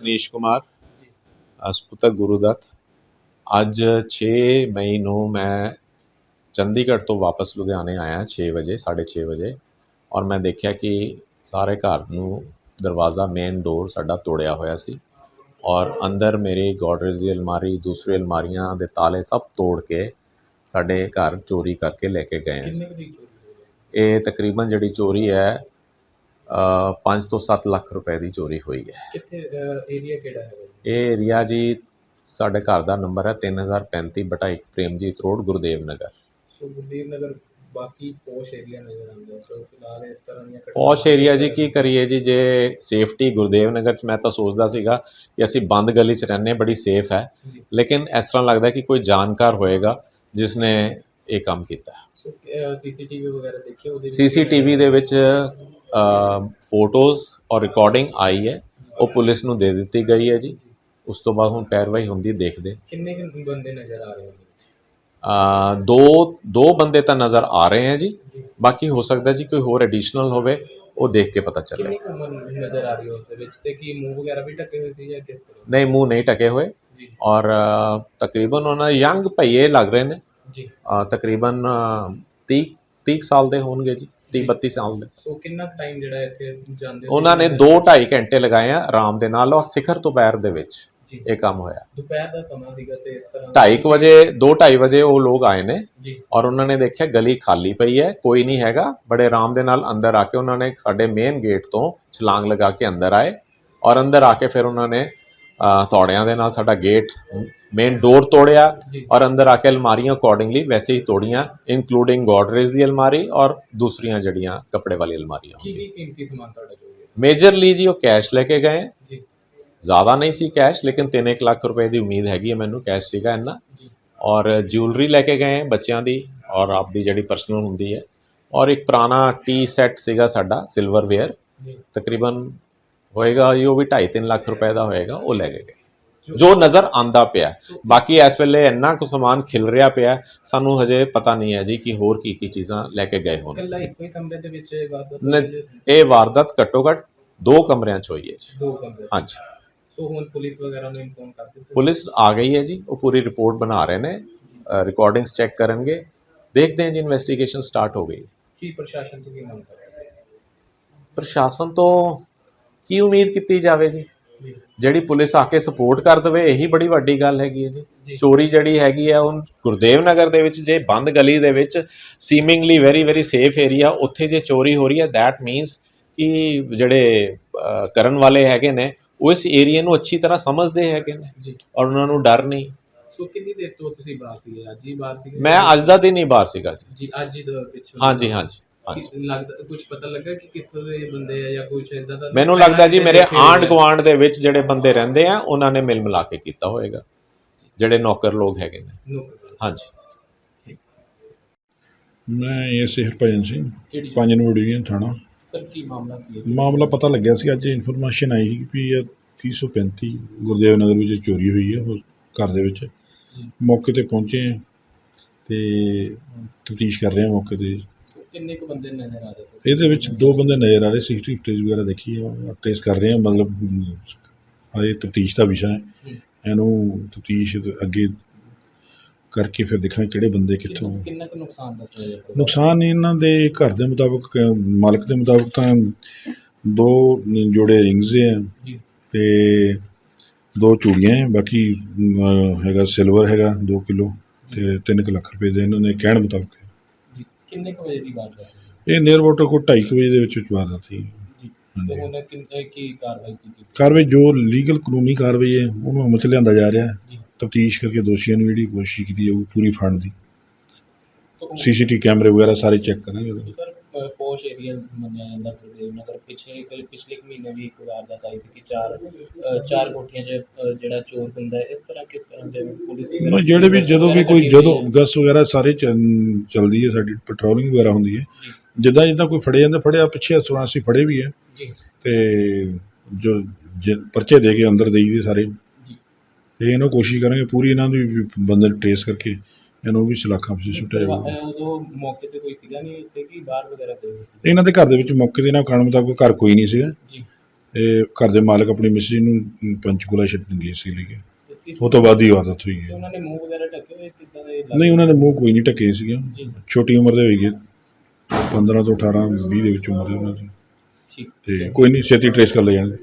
ਮਨੀਸ਼ ਕੁਮਾਰ ਸਪੁੱਤਰ ਗੁਰੂਦੱਤ ਅੱਜ 6 ਮਈ ਨੂੰ ਮੈਂ ਚੰਡੀਗੜ੍ਹ ਤੋਂ ਵਾਪਸ ਲੁਧਿਆਣੇ ਆਇਆ 6 ਵਜੇ 6:30 ਵਜੇ ਔਰ ਮੈਂ ਦੇਖਿਆ ਕਿ ਸਾਰੇ ਘਰ ਨੂੰ ਦਰਵਾਜ਼ਾ ਮੇਨ ਡੋਰ ਸਾਡਾ ਤੋੜਿਆ ਹੋਇਆ ਸੀ ਔਰ ਅੰਦਰ ਮੇਰੀ ਗੋਡਰੇਜ ਦੀ ਅਲਮਾਰੀ ਦੂਸਰੀ ਅਲਮਾਰੀਆਂ ਦੇ ਤਾਲੇ ਸਭ ਤੋੜ ਕੇ ਸਾਡੇ ਘਰ ਚੋਰੀ ਕਰਕੇ ਲੈ ਕੇ ਗਏ ਇਹ ਤਕਰੀਬਨ ਜਿਹੜੀ ਚੋਰੀ ਹੈ 5 ਤੋਂ 7 ਲੱਖ ਰੁਪਏ ਦੀ ਚੋਰੀ ਹੋਈ ਹੈ। ਕਿੱਥੇ ਏਰੀਆ ਕਿਹੜਾ ਹੈ ਇਹ ਏਰੀਆ ਜੀ ਸਾਡੇ ਘਰ ਦਾ ਨੰਬਰ ਹੈ 3035 ਬਟਾ 1 ਪ੍ਰੇਮਜੀਤ ਰੋਡ ਗੁਰਦੇਵ ਨਗਰ। ਸੋ ਗੁਰਦੀਪ ਨਗਰ ਬਾਕੀ ਪੋਸ਼ ਏਰੀਆ ਨਜ਼ਰ ਆਉਂਦਾ ਹੈ ਸੋ ਫਿਲਹਾਲ ਇਸ ਤਰ੍ਹਾਂ ਦੀਆਂ ਘਟਨਾਵਾਂ ਪੌਸ਼ ਏਰੀਆ ਜੀ ਕੀ ਕਰੀਏ ਜੀ ਜੇ ਸੇਫਟੀ ਗੁਰਦੇਵ ਨਗਰ ਚ ਮੈਂ ਤਾਂ ਸੋਚਦਾ ਸੀਗਾ ਕਿ ਅਸੀਂ ਬੰਦ ਗਲੀ ਚ ਰਹਿੰਦੇ ਬੜੀ ਸੇਫ ਹੈ। ਲੇਕਿਨ ਇਸ ਤਰ੍ਹਾਂ ਲੱਗਦਾ ਕਿ ਕੋਈ ਜਾਣਕਾਰ ਹੋਏਗਾ ਜਿਸ ਨੇ ਇਹ ਕੰਮ ਕੀਤਾ। ਸੀਸੀਟੀਵੀ ਵਗੈਰਾ ਦੇਖਿਓ ਉਹਦੇ ਸੀਸੀਟੀਵੀ ਦੇ ਵਿੱਚ ਫੋਟੋਜ਼ ਔਰ ਰਿਕਾਰਡਿੰਗ ਆਈ ਹੈ। ਉਹ ਪੁਲਿਸ ਨੂੰ ਦੇ ਦਿੱਤੀ ਗਈ ਹੈ ਜੀ। ਉਸ ਤੋਂ ਬਾਅਦ ਹੁਣ ਪੈਰਵਾਈ ਹੁੰਦੀ ਦੇਖਦੇ। ਕਿੰਨੇ ਕੁ ਬੰਦੇ ਨਜ਼ਰ ਆ ਰਹੇ ਹੋ ਅ, ਦੋ ਦੋ ਬੰਦੇ ਤਾਂ ਨਜ਼ਰ ਆ ਰਹੇ ਹੈ ਜੀ। ਬਾਕੀ ਹੋ ਸਕਦਾ ਜੀ ਕੋਈ ਹੋਰ ਐਡੀਸ਼ਨਲ ਹੋਵੇ ਉਹ ਦੇਖ ਕੇ ਪਤਾ ਚੱਲੇ। ਕਿੰਨੀ ਉਮਰ ਨਜ਼ਰ ਆ ਰਹੀ ਹੈ ਉਸ ਦੇ ਵਿੱਚ ਤੇ ਕੀ ਮੂੰਹ ਵਗੈਰਾ ਵੀ ਢੱਕੇ ਹੋਏ ਸੀ ਜਾਂ ਕਿਸ ਤਰ੍ਹਾਂ? ਨਹੀਂ ਮੂੰਹ ਨਹੀਂ ਟਕੇ ਹੋਏ। ਔਰ ਤਕਰੀਬਨ ਉਹਨਾਂ ਯੰਗ ਭਈਏ ਲੱਗ ਰਹੇ ਨੇ। ਜੀ। ਤਕਰੀਬਨ ਅ, 30 30 ਸਾਲ ਦੇ ਹੋਣਗੇ ਜੀ। 30 32 ਸਾਲ ਦੇ ਸੋ ਕਿੰਨਾ ਟਾਈਮ ਜਿਹੜਾ ਇੱਥੇ ਜਾਂਦੇ ਉਹਨਾਂ ਨੇ 2 2.5 ਘੰਟੇ ਲਗਾਏ ਆ ਆਰਾਮ ਦੇ ਨਾਲ ਔਰ ਸਿਖਰ ਦੁਪਹਿਰ ਦੇ ਵਿੱਚ ਇਹ ਕੰਮ ਹੋਇਆ। ਦੁਪਹਿਰ ਦਾ ਸਮਾਂ ਸੀਗਾ ਤੇ ਇਸ ਤਰ੍ਹਾਂ 2:30 ਵਜੇ 2:30 ਵਜੇ ਉਹ ਲੋਕ ਆਏ ਨੇ ਜੀ। ਔਰ ਉਹਨਾਂ ਨੇ ਦੇਖਿਆ ਗਲੀ ਖਾਲੀ ਪਈ ਹੈ ਕੋਈ ਨਹੀਂ ਹੈਗਾ। ਬੜੇ ਆਰਾਮ ਦੇ ਨਾਲ ਅੰਦਰ ਆ ਕੇ ਉਹਨਾਂ ਨੇ ਸਾਡੇ ਮੇਨ ਗੇਟ ਤੋਂ ਛਲਾਂਗ ਲਗਾ ਕੇ ਅੰਦਰ ਆਏ ਔਰ ਅੰਦਰ ਆ ਕੇ ਫਿਰ ਉਹਨਾਂ ਨੇ ਹਥੌੜਿਆਂ ਦੇ ਨਾਲ ਸਾਡਾ ਗੇਟ ਮੇਨ ਡੋਰ ਤੋੜਿਆ ਜੀ। ਔਰ ਅੰਦਰ ਆ ਕੇ ਅਲਮਾਰੀਆਂ ਅਕੋਰਡਿੰਗਲੀ ਵੈਸੇ ਹੀ ਤੋੜੀਆਂ ਇਨਕਲੂਡਿੰਗ ਗੋਡਰੇਜ ਦੀ ਅਲਮਾਰੀ ਔਰ ਦੂਸਰੀਆਂ ਜਿਹੜੀਆਂ ਕੱਪੜੇ ਵਾਲੀ ਅਲਮਾਰੀਆਂ ਕੀ ਕੀ ਕੀਮਤੀ ਸਮਾਨ ਤੁਹਾਡਾ ਹੋਇਆ ਮੇਜਰਲੀ ਜੀ ਉਹ ਕੈਸ਼ ਲੈ ਕੇ ਗਏ। ਜੀ। ਜ਼ਿਆਦਾ ਨਹੀਂ ਸੀ ਕੈਸ਼ ਲੇਕਿਨ 3 ਲੱਖ ਰੁਪਏ ਦੀ ਉਮੀਦ ਹੈਗੀ ਹੈ ਮੈਨੂੰ ਕੈਸ਼ ਸੀਗਾ ਇੰਨਾ। ਜੀ। ਔਰ ਜਿਊਲਰੀ ਲੈ ਕੇ ਗਏ ਬੱਚਿਆਂ ਦੀ ਔਰ ਆਪਦੀ ਜਿਹੜੀ ਪਰਸਨਲ ਹੁੰਦੀ ਹੈ। ਔਰ ਇੱਕ ਪੁਰਾਣਾ ਟੀ ਸੈੱਟ ਸੀਗਾ ਸਾਡਾ ਸਿਲਵਰ ਵੇਅਰ ਜੀ। ਤਕਰੀਬਨ ਹੋਏਗਾ ਜੀ ਉਹ ਵੀ 2.5 ਲੱਖ ਰੁਪਏ ਦਾ ਹੋਏਗਾ ਉਹ ਲੈ ਗਏ। ਜੋ ਨਜ਼ਰ ਆਂਦਾ ਪਿਆ ਬਾਕੀ ਇਸ ਵੇਲੇ ਇੰਨਾ ਕੁ ਸਮਾਨ ਖਿਲ ਰਿਹਾ ਪਿਆ ਸਾਨੂੰ ਹਜੇ ਪਤਾ ਨਹੀਂ ਹੈ ਜੀ ਕਿ ਹੋਰ ਕੀ ਕੀ ਚੀਜ਼ਾਂ ਲੈ ਕੇ ਗਏ ਹੋਣ। ਇਕੱਲਾ ਇੱਕੋ ਹੀ ਕਮਰੇ ਦੇ ਵਿੱਚ ਇਹ ਵਾਰਦਾਤ? ਇਹ ਵਾਰਦਾਤ ਘੱਟੋ ਘੱਟ ਦੋ ਕਮਰਿਆਂ 'ਚ ਹੋਈ ਹੈ ਜੀ। ਦੋ ਕਮਰੇ। ਹਾਂਜੀ। ਸੋ ਹੁਣ ਪੁਲਿਸ ਵਗੈਰਾ ਨੂੰ ਇਨਫੋਰਮ ਕਰ ਦਿੱਤਾ। ਪੁਲਿਸ ਆ ਗਈ ਹੈ ਜੀ ਉਹ ਪੂਰੀ ਰਿਪੋਰਟ ਬਣਾ ਰਹੇ ਨੇ ਰਿਕਾਰਡਿੰਗਸ ਚੈੱਕ ਕਰਨਗੇ। ਦੇਖਦੇ ਹਾਂ ਜੀ ਇਨਵੈਸਟੀਗੇਸ਼ਨ ਸਟਾਰਟ ਹੋ ਗਈ ਕੀ ਪ੍ਰਸ਼ਾਸਨ ਤੋਂ ਕੀ ਮੰਗ ਕਰ ਰਹੇ ਪ੍ਰਸ਼ਾਸਨ ਤੋਂ ਕੀ ਉਮੀਦ ਕੀਤੀ ਜਾਵੇ ਜੀ? ਜਿਹੜੀ ਪੁਲਿਸ ਆ ਕੇ ਸਪੋਰਟ ਕਰ ਦਵੇ ਇਹੀ ਬੜੀ ਵੱਡੀ ਗੱਲ ਹੈਗੀ ਹੈ ਜੀ। ਚੋਰੀ ਜਿਹੜੀ ਹੈਗੀ ਹੈ ਉਹ ਗੁਰਦੇਵ ਨਗਰ ਦੇ ਵਿੱਚ ਜੇ ਬੰਦ ਗਲੀ ਦੇ ਵਿੱਚ seemingly very very safe area ਉੱਥੇ ਜੇ ਚੋਰੀ ਹੋ ਰਹੀ ਹੈ ਥੈਟ ਮੀਨਸ ਕਿ ਜਿਹੜੇ ਕਰਨ ਵਾਲੇ ਹੈਗੇ ਨੇ ਉਹ ਇਸ ਏਰੀਆ ਨੂੰ ਅੱਛੀ ਤਰ੍ਹਾਂ ਸਮਝਦੇ ਹੈਗੇ ਨੇ। ਔਰ ਉਹਨਾਂ ਨੂੰ ਡਰ ਨਹੀਂ। ਸੋ ਕਿੰਨੀ ਦੇਰ ਤੋਂ ਤੁਸੀਂ ਬਾਹਰ ਸੀਗੇ? ਅੱਜ ਹੀ ਬਾਹਰ ਸੀਗੇ? ਮੈਂ ਅੱਜ ਦਾ ਦਿਨ ਹੀ ਬਾਹਰ ਸੀਗਾ ਜੀ। ਜੀ ਅੱਜ ਹੀ ਪਿੱਛੋਂ। ਹਾਂਜੀ ਹਾਂਜੀ। ਹਾਂਜੀ। ਕੀ ਲੱਗਦਾ ਕੁਝ ਪਤਾ ਲੱਗਾ ਕਿ ਕਿੱਥੋਂ ਦੇ ਬੰਦੇ ਆ ਜਾਂ ਕੁਝ ਇਦਾਂ ਦਾ ਮੈਨੂੰ ਲੱਗਦਾ ਜੀ ਮੇਰੇ ਆਂਡ ਗੁਆਂਢ ਦੇ ਵਿੱਚ ਜਿਹੜੇ ਬੰਦੇ ਰਹਿੰਦੇ ਆ ਉਹਨਾਂ ਨੇ ਮਿਲ ਮਿਲਾ ਕੇ ਕੀਤਾ ਹੋਏਗਾ। ਜਿਹੜੇ ਨੌਕਰ ਲੋਕ ਹੈਗੇ ਨੇ। ਨੌਕਰ ਹਾਂਜੀ। ਮੈਂ ਐਸਏ ਹਰਭਜਨ ਸਿੰਘ ਪੰਜ ਨੰਬਰ ਡਿਵੀਜ਼ਨ ਥਾਣਾ। ਸਰ ਕੀ ਮਾਮਲਾ ਕੀ ਹੈ? ਮਾਮਲਾ ਪਤਾ ਲੱਗਿਆ ਸੀ ਅੱਜ ਇਨਫੋਰਮੇਸ਼ਨ ਆਈ ਸੀ ਵੀ ਇਹ 335 ਗੁਰਦੇਵ ਨਗਰ ਵਿੱਚ ਚੋਰੀ ਹੋਈ ਹੈ ਘਰ ਦੇ ਵਿੱਚ। ਮੌਕੇ ਤੇ ਪਹੁੰਚੇ ਤੇ ਤਫਤੀਸ਼ ਕਰ ਰਹੇ ਹਾਂ ਮੌਕੇ ਤੇ। ਕਿੰਨੇ ਕੁ ਬੰਦੇ ਨਜ਼ਰ ਆ ਰਹੇ ਸਰ ਇਹਦੇ ਵਿੱਚ ਦੋ ਬੰਦੇ ਨਜ਼ਰ ਆ ਰਹੇ ਸੀਸੀਟੀਵੀ ਫੁਟੇਜ ਵਗੈਰਾ ਦੇਖੀ ਹੈ ਟ੍ਰੇਸ ਕਰ ਰਹੇ ਹਾਂ ਮਤਲਬ ਆਏ ਤਫਤੀਸ਼ ਦਾ ਵਿਸ਼ਾ ਹੈ। ਇਹਨੂੰ ਤਫਤੀਸ਼ ਅੱਗੇ ਕਰਕੇ ਫਿਰ ਦੇਖਾਂਗੇ ਕਿਹੜੇ ਬੰਦੇ ਕਿੱਥੋਂ। ਕਿੰਨਾ- ਕੁ ਨੁਕਸਾਨ ਦੱਸਿਆ ਨੁਕਸਾਨ ਇਹਨਾਂ ਦੇ ਘਰ ਦੇ ਮੁਤਾਬਕ ਮਾਲਕ ਦੇ ਮੁਤਾਬਕ ਤਾਂ ਦੋ ਜੋੜੇ ਰਿੰਗਸ ਹੈ ਤੇ ਦੋ ਚੂੜੀਆਂ ਹੈ ਬਾਕੀ ਹੈਗਾ ਸਿਲਵਰ ਹੈਗਾ 2 ਕਿਲੋ ਤੇ 3 ਲੱਖ ਰੁਪਏ ਦੇ ਇਹਨਾਂ ਨੇ ਕਹਿਣ ਮੁਤਾਬਕ ਕਿੰਨੇ ਕੁ ਵਜੇ ਦੀ ਗੱਲ ਹੈ? ਇਹ ਨੀਅਰ ਅਬਾਊਟ ਕੋ 2:30 ਵਜੇ ਦੇ ਵਿੱਚ ਵਿੱਚ ਵਾਰਦਾਤ ਸੀ ਹਾਂਜੀ। ਤੇ ਹੁਣ ਕਿੰਨੇ ਕੀ ਕਾਰਵਾਈ ਕੀਤੀ? ਕਾਰਵਾਈ ਜੋ ਲੀਗਲ ਕਾਨੂੰਨੀ ਕਾਰਵਾਈ ਹੈ ਉਹਨੂੰ ਅਮਲ ਚ ਲਿਆਂਦਾ ਜਾ ਰਿਹਾ ਹੈ। ਤਫਤੀਸ਼ ਕਰਕੇ ਦੋਸ਼ੀਆਂ ਨੂੰ ਜਿਹੜੀ ਕੋਸ਼ਿਸ਼ ਕੀਤੀ ਹੈ ਉਹ ਪੂਰੀ ਫੜਨ ਦੀ। ਤਾਂ ਕੈਮਰੇ ਵਗੈਰਾ ਸਾਰੇ ਚੈੱਕ ਕਰਾਂਗੇ ਉਹਦੇ। ਸਰ ਅ, ਪੋਸ਼ ਏਰੀਆ ਮੰਨਿਆ ਜਾਂਦਾ ਗੁਰਦੇਵ ਨਗਰ ਪਿਛਲੇ ਕੱਲ ਪਿਛਲੇ ਕੁ ਮਹੀਨੇ ਵੀ ਇੱਕ ਵਾਰ ਦਾ ਆਈ ਸੀ ਕਿ ਚਾਰ ਚਾਰ ਕੋਠੀਆਂ 'ਚ ਜਿਹੜਾ ਚੋਰ ਹੁੰਦਾ ਇਸ ਤਰ੍ਹਾਂ ਕਿਸ ਤਰ੍ਹਾਂ ਦੇ ਪੁਲਿਸ ਜਿਹੜੇ ਵੀ ਜਦੋਂ ਵੀ ਕੋਈ ਜਦੋਂ। ਗਸ ਵਗੈਰਾ ਸਾਰੇ ਚੱਲ- ਚੱਲਦੀ ਹੈ ਸਾਡੀ ਪੈਟਰੋਲਿੰਗ ਵਗੈਰਾ ਹੁੰਦੀ ਹੈ। ਜਿੱਦਾਂ ਜਿੱਦਾਂ ਕੋਈ ਫੜੇ ਜਾਂਦਾ ਫੜਿਆ ਪਿੱਛੇ ਅਸੀਂ ਫੜੇ ਵੀ ਹੈ। ਜੀ। ਤੇ ਜੋ ਪਰਚੇ ਦੇ ਕੇ ਅੰਦਰ ਦੇਈ ਦੇ ਸਾਰੇ। ਜੀ। ਤੇ ਇਹਨੂੰ ਕੋਸ਼ਿਸ਼ ਕਰਾਂਗੇ ਪੂਰੀ ਇਹਨਾਂ ਦੀ ਬੰਦੇ ਟ੍ਰੇਸ ਕਰਕੇ ਇਹਨੂੰ ਵੀ ਸਲਾਖਾਂ ਵਿੱਚ ਸੁੱਟਿਆ ਜਾਊਗਾ ਉਦੋਂ ਮੌਕੇ ਤੇ ਕੋਈ ਸੀਗਾ ਨਹੀਂ ਉੱਥੇ ਕਿ ਬਾਹਰ ਵਗੈਰਾ ਹੋਏ ਸੀ? ਇਹਨਾਂ ਦੇ ਘਰ ਦੇ ਵਿੱਚ ਮੌਕੇ ਦੇ ਨਾਲ ਕਾਰਨ ਮੁਤਾਬਕ ਘਰ ਕੋਈ ਨਹੀਂ ਸੀਗਾ। ਜੀ। ਇਹ ਘਰ ਦੇ ਮਾਲਕ ਆਪਣੀ ਮਿਸੀ ਨੂੰ ਪੰਚਕੂਲਾ ਛੱਡਣ ਗਏ ਸੀ ਲਈ ਤੇ ਸੀ- ਉਹ ਤੋਂ ਬਾਅਦ ਹੀ ਵਾਰਦਾਤ ਹੋਈ ਹੈ। ਉਹਨਾਂ ਨੇ ਮੂੰਹ ਵਗੈਰਾ ਢੱਕੇ ਹੋਏ ਕਿੱਦਾਂ ਦੇ ਨਹੀਂ ਉਹਨਾਂ ਨੇ ਮੂੰਹ ਕੋਈ ਨਹੀਂ ਢੱਕੇ ਸੀਗੇ। ਜੀ। ਛੋਟੀ ਉਮਰ ਦੇ ਹੋਈਗੇ 15 ਤੋਂ 18 20 ਦੇ ਵਿੱਚ ਉਮਰ ਦੇ ਉਹਨਾਂ ਦੀ। ਠੀਕ। ਤੇ ਕੋਈ ਨਹੀਂ ਛੇਤੀ ਟ੍ਰੇਸ ਕਰ ਲੈ ਜਾਣਗੇ।